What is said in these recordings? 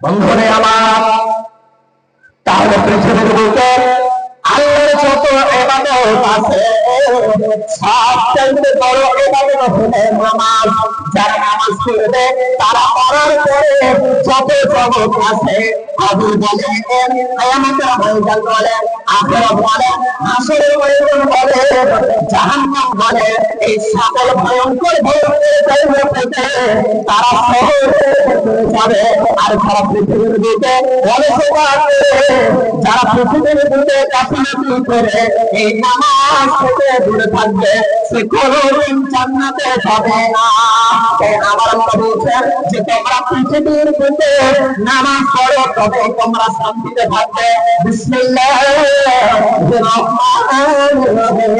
বন্ধুরে আমার তাহলে পৃথিবীর বুকে আল্লাহর যত এবাদত আছে সবচেয়ে বড় এবাদত হলো নামাজ যারা নামাজ পড়বে, তারা পড়ার পরে যত আছে, আবু কিয়ামতের ময়দান ময়দান জাহান্নাম যারা পৃথিবীর কাছাকাছি করে, এই নামাজ থেকে দূরে থাকবে, সে কোনোদিন যাবে না। আমার মনে যে, তোমরা পৃথিবীর নামাজ পড়ো, তবে তোমরা শান্তিতে থাকবে। বিসমিল্লাহির রহমানির রহিম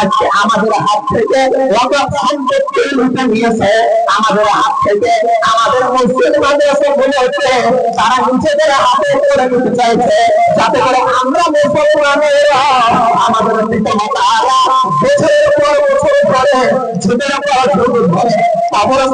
আজকে আমাদের হাত থেকে সম্পত্তি নিয়েছে। আমাদের হাত থেকে, আমাদের মসজিদ মাদ্রাসা হচ্ছে, তারা নিজেদের হাতে করে নিতে চাইছে। যাতে করে আমরা মুসলমানেরা আমাদের পিতা মাতারা বছরের পর বছর ধরে ঝুঁকের পর ঝুঁক ধরে করে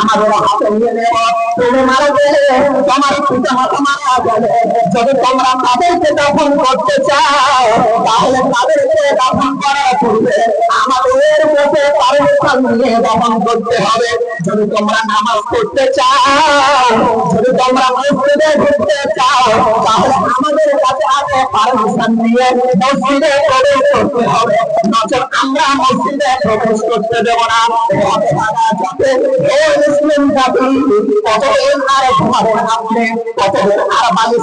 আমাদের হাতে নিয়ে নেব। তুমি মারা গেলে, তোমার পিতা মাতা মারা গেলে যদি তোমরা তাদেরকে দখল করতে চাও, তাহলে তাদেরকে দখল করার পূর্বে আমাদের মধ্যে পারমিশন নিয়ে দখল করতে হবে। যদি তোমরা নামাজ পড়তে চাও, যদি তোমরা মসজিদে ঢুকতে চাও, তাহলে আমাদের কাছে আগে পারমিশন নিয়ে মসজিদে প্রবেশ করতে হবে। নচেত আমরা মসজিদে প্রবেশ করতে দেব না। মুসলিম জাতি, কতদিন আর ঘুমাবেন আপনি, কতদিন আর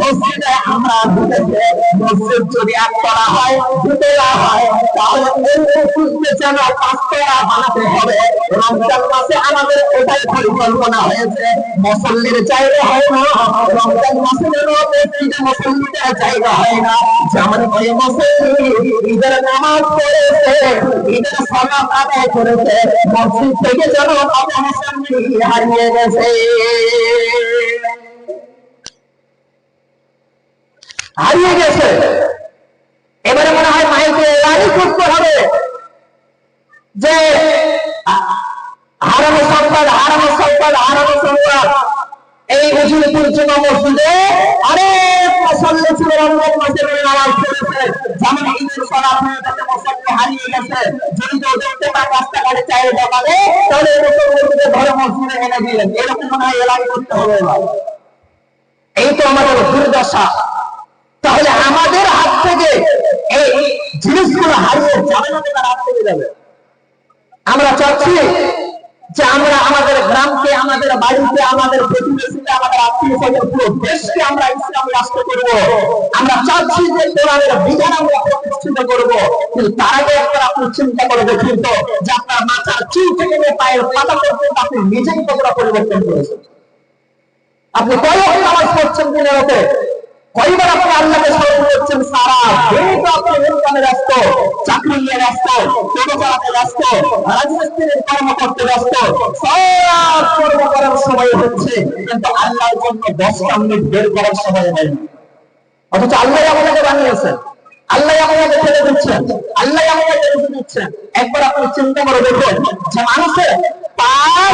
মসজিদে আমরা হয় না, রমজান মাসে হয় না। যেমন ওই মুসল্লি ঈদের নামাজ পড়েছে করেছে, মসজিদ থেকে যেন হারিয়ে গেছে। হারিয়ে গেছে। এবারে মনে হয় মাইকে এলানি করতে হবে যে, হারানো সম্পদ হারানো সম্পদ হারানো সম্পদ। এই মুসলিমপুর জুমা মসজিদে অনেক মুসল্লি ছিল রমজান মাসে নামাজ পড়েছে যেমন ঈদের সালাত হয়ে গেছে মুসল্লি হারিয়ে গেছে। যদি কেউ দেখতে পায় রাস্তাঘাটে চায়ের দোকানে, তাহলে এই মুসল্লিকে ধরে মসজিদে এনে দিলেন। এরকম মনে হয় এলানি করতে হবে এই তো আমাদের দুর্দশা। তাহলে আমাদের হাত থেকে এই জিনিসগুলো হারিয়ে যাবে না, তার হাত থেকে যাবে। আমরা চাচ্ছি যে আমরা আমাদের গ্রামকে, আমাদের বাড়িতে আমাদের প্রতিবেশীকে, আমাদের আত্মীয় স্বজন পুরো দেশকে আমরা ইসলামী রাষ্ট্র করব। আমরা চাচ্ছি যে কোরআনের বিধান আমরা প্রতিষ্ঠিত করব। কিন্তু তার আগে একবার আপনি চিন্তা করে দেখুন তো যে আপনার মাথার চুল থেকে পায়ের পাতা পর্যন্ত আপনি নিজেই কতটা পরিবর্তন করেছেন। আপনি কয়বার নামাজ পড়ছেন দিনেরতে কয়বার আপনি আল্লাহকে স্মরণ করছেন? সারা ব্যস্ত, চাকরি নিয়ে ব্যস্ত চালাতে ব্যস্ত কর্ম করতে ব্যস্ত, সব করার সময় হচ্ছে, কিন্তু আল্লাহর জন্য দশটা মিনিট বের করার সময় নেই। অথচ আল্লাহ আপনাকে বানিয়েছেন, আল্লাহ আপনাকে ছেড়ে দিচ্ছেন, আল্লাহ রেখে দিচ্ছেন। একবার আপনি চিন্তা করে দেখুন, যে মানুষের আর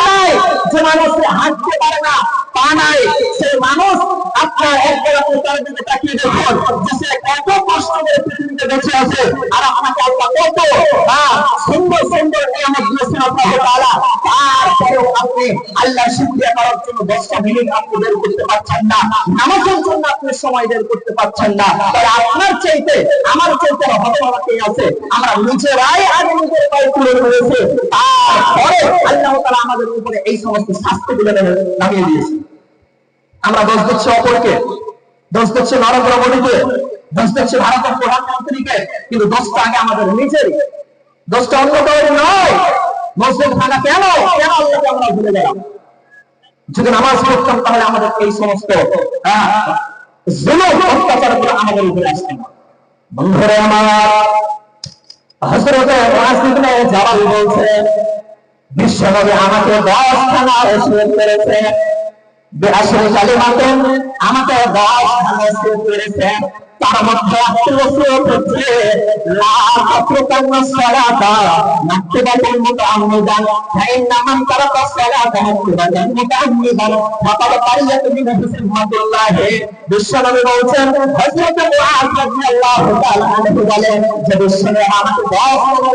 আল্লাহ বের করতে পারছেন না। নামাজের জন্য আপনি সময় বের করতে পারছেন না। আপনার চাইতে, আমার চাইতে হতভাবা কে আছে। আমরা নিজেরাই আগে নিজের পায়ে তুলে ধরেছে। তারপরে আল্লাহ তাআলা আমাদের উপরে এই সমস্ত শাস্তিগুলো নামিয়ে দিয়েছে আমরা দোষ দিচ্ছি অপরকে দোষ দিচ্ছি নরেন্দ্র মোদীকে দোষ দিচ্ছি ভারতের প্রধানমন্ত্রীকে কিন্তু দোষটা আগে আমাদের নিজেরই। দোষটা অন্য কারোর নয়। আমাদের এই সমস্ত হ্যাঁ, বিশ্বনবী আমাকে দশ খানা শুয়ে করেছে। বিরাশি কালিমাতে আমাকে দশ খানা শুয়ে তার মধ্যে আত্মবসীয় হচ্ছে লা তাতরুকান্না সালাতা মাকতুবাতাল মুতাআম্মিদান ফাইন্না তারাকা সালাতা মাকতুবাতাল মুতাআম্মিদান ফাকাদ কারিয়াতু বিহি সিহমাতুল্লাহ বিশ্বনবী বলছেন, হযরত মুআজ রাদিয়াল্লাহু তাআলা আনহু বলেন, যে বিশ্বনবী আমাকে 10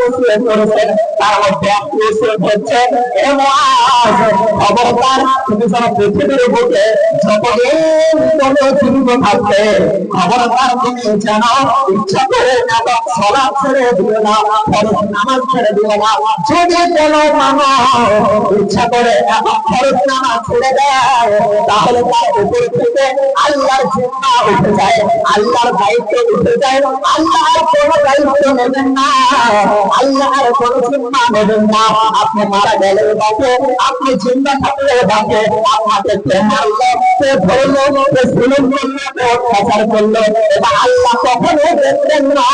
ওসিয়ত করেছেন, তার মধ্যে একটি ওসিয়ত হচ্ছে হে মুআজ, খবরদার, তুমি যেন পৃথিবীর বুকে যতদিন তুমি জীবিত থাকবে, খবরদার তুমি যেন ইচ্ছা করে না সলা ছেড়ে দিও না ফরজ নামাজ ছেড়ে দিও না যদি মানুষ ইচ্ছা করে এখন ফরজ নামাজ ছেড়ে দেয় তাহলে তার উপর থেকে আল্লাহর জিম্মা উঠে যায় আল্লাহর দায়িত্ব উঠে যায় আল্লাহর কোনো দায়িত্ব নেবেন না আল্লাহর কোনো জিম্মা নেবেন না আপনি মারা গেলে বাকে আপনি জিম্মা থাকলে বাকে আপনাকে কে মারলো কে ধরলো কে করল কে অত্যাচার করল আল্লাহ কখনো দেখবেন না।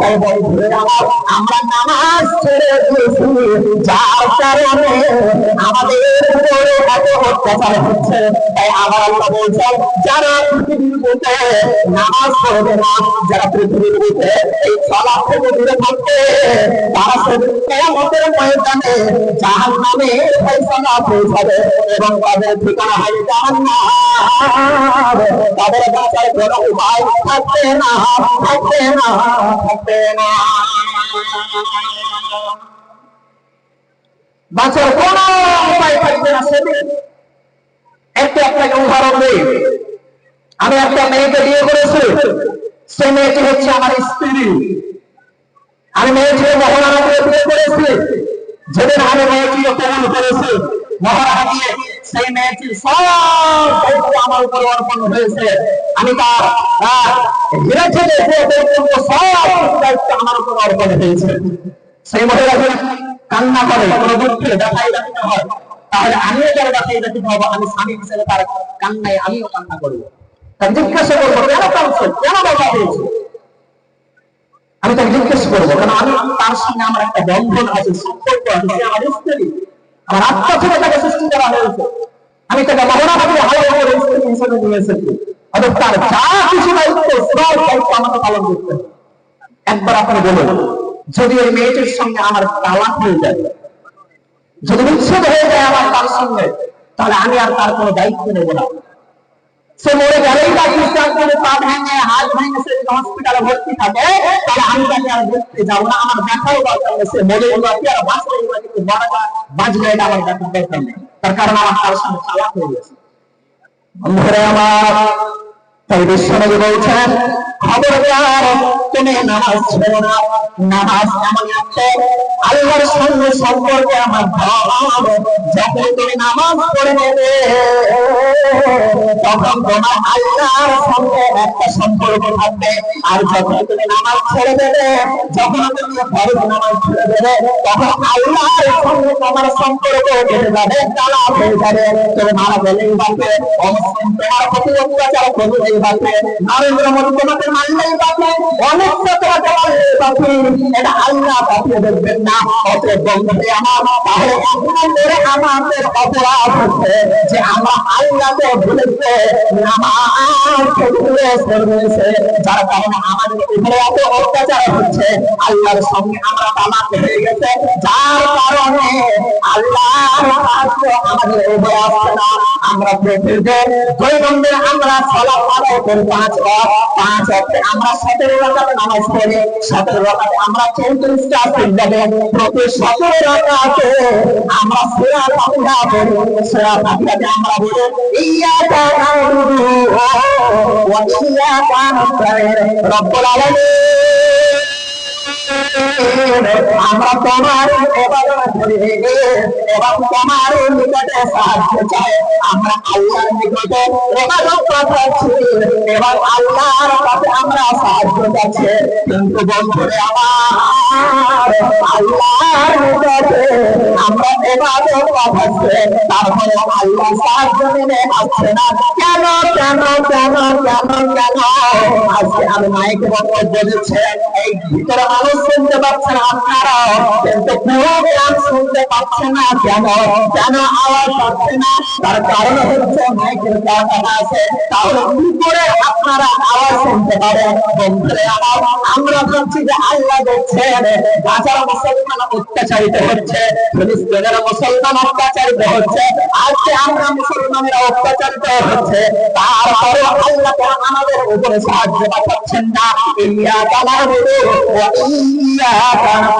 তাই বন্ধুরে আমার নামাজ ছেড়ে দিয়েছি যার কারণে আমাদের এত অত্যাচার হচ্ছে তাই আমার আল্লাহ এবং তাদের ঠিকানা হয় তাদের উপায় থাকবে না থাকবে না থাকবে না বাঁচার কোন উপায় থাকবে না সেদিন। একটু আপনাকে উদাহরণ দিই। আমি একটা মেয়েকে বিয়ে করেছি। সে মেয়েটি হচ্ছে আমার স্ত্রী। আমি মেয়েটিকে মহারানাকে বিয়ে করেছি। যেদিন আমি মেয়েটিকে কবল করেছি মহারানা দিয়ে সেই মেয়েটির সব আমার উপর অর্পণ হয়েছে। আমি তার হীরা থেকে সব দায়িত্ব আমার উপর অর্পণ হয়েছে। সেই মহিলাকে কান্না করে, কোনো দুঃখে দেখাই রাখতে হয়। তাহলে আমিও যারা দেখাই রাখতে হব, আমি স্বামী হিসেবে তার কান্নায় আমিও কান্না করব। জিজ্ঞাসা করব, কেন কাঁদছো? কেন আমি তাকে জিজ্ঞেস করব কারণ আমি তার সঙ্গে আমার একটা বন্ধন আছে, সম্পর্ক আছে আমার স্ত্রী। আমার আত্মা থেকে তাকে সৃষ্টি করা হয়েছে। আমি তাকে স্ত্রী হিসেবে নিয়ে এসেছি। তার যা কিছু দায়িত্ব, সব দায়িত্ব আমাকে পালন করতে। একবার আপনি বলুন। যদি ওই মেয়েটির সঙ্গে আমার তালাক হয়ে যায়, যদি বিচ্ছেদ হয়ে যায় আমার তার সঙ্গে, তাহলে আমি আর তার কোনো দায়িত্ব নেব না। সে মরে গেলেই খ্রিস্টান পা ভেঙে, হাত ভেঙে সে যদি হসপিটালে ভর্তি থাকে, তাহলে আমি তাকে আর যাব না। আমার দেখাও দরকার সে মরে গেল আর কিন্তু মারা এটা আমার দেখার দরকার নেই। তার কারণ আমার তার সঙ্গে তালাক হয়ে গেছে। আমার তাই বলছেন, খবরদার, তুমি নামাজ ছেড়ো না নামাজ আল্লাহর সঙ্গে সম্পর্কে আমার ভাব। তুমি নামাজ পড়ে নেবে, তখন তোমার আল্লাহর সঙ্গে একটা সম্পর্ক থাকবে। আর যখন তুমি নামাজ ছেড়ে দেবে, যখন তুমি ফরজ নামাজ ছেড়ে দেবে, তখন আল্লাহর সঙ্গে তোমার সম্পর্ক কেটে যাবে হয়ে যাবে। তুমি মারা গেলেই বাঁচবে। অমুসলিম তোমার প্রতি অত্যাচার করলেই নরেন্দ্র মোদী তোমাকে মানলেই বাঁচবে অনেক তোমাকে মানলেই বাঁচবে এটা আল্লাহ পাঠিয়ে দেখবেন না। বন্ধুরে আমার তাহলে এখন করে আমাদের অপরাধ হচ্ছে যে আমরা আল্লাহকে ভুলেছে যার কারণে আমাদের উপরে এত অত্যাচার হচ্ছে। আল্লাহর সঙ্গে আমরা তালাক হয়ে গেছে। যার কারণে আল্লাহর আমাদের উভয় আসছে না। আমরা দৈনন্দিন আমরা করি পাঁচ ওয়াক্ত পাঁচ ওয়াক্তে আমরা সতেরো রাকাত নামাজ পড়ি, সতেরো রাকাতে আমরা চৌত্রিশটা সিজদাতে প্রতি সতেরো রাকাতে আমরা সূরা ফাতিহা পড়ি। সূরা ফাতিহাতে আমরা বলি, ইয়াকা না'বুদু ওয়া ইয়াকা নাস্তাঈন। রব্বুল আলামিন। আমরা তোমার এবং তোমার নিকটে সাহায্য চাই। আমরা আল্লাহর নিকটে ইবাদত করছি এবং আল্লাহর কাছে আমরা সাহায্য চাচ্ছি। কিন্তু বন্ধুরে, আমার আল্লাহর নিকটে আমরা ইবাদত করছি তারপরে আল্লাহ সাহায্য নেমে আসছে না। কেন কেন কেন কেন কেন? আজকে আমি মাইকে বক্তব্য দিচ্ছি। এই ভিতরে মানুষ শুনতে পাচ্ছে না আপনারা? কিন্তু পুরো গ্রাম শুনতে পাচ্ছে না কেন? কেন আওয়াজ পাচ্ছে না? তার কারণ হচ্ছে মাইকের কাটা আছে। তাহলে কি করে আপনারা আওয়াজ শুনতে আমার আমরা ভাবছি যে আল্লাহ দেখছেন। গাজার মুসলমান অত্যাচারিত হচ্ছে। ফিলিস্তিনের মুসলমান অত্যাচারিত হচ্ছে। আজকে আমরা মুসলমানেরা অত্যাচারিত হচ্ছে। তারপরে আল্লাহ আমাদের উপরে সাহায্য পাঠাচ্ছেন না। ইয়া তালা ইয়া তালা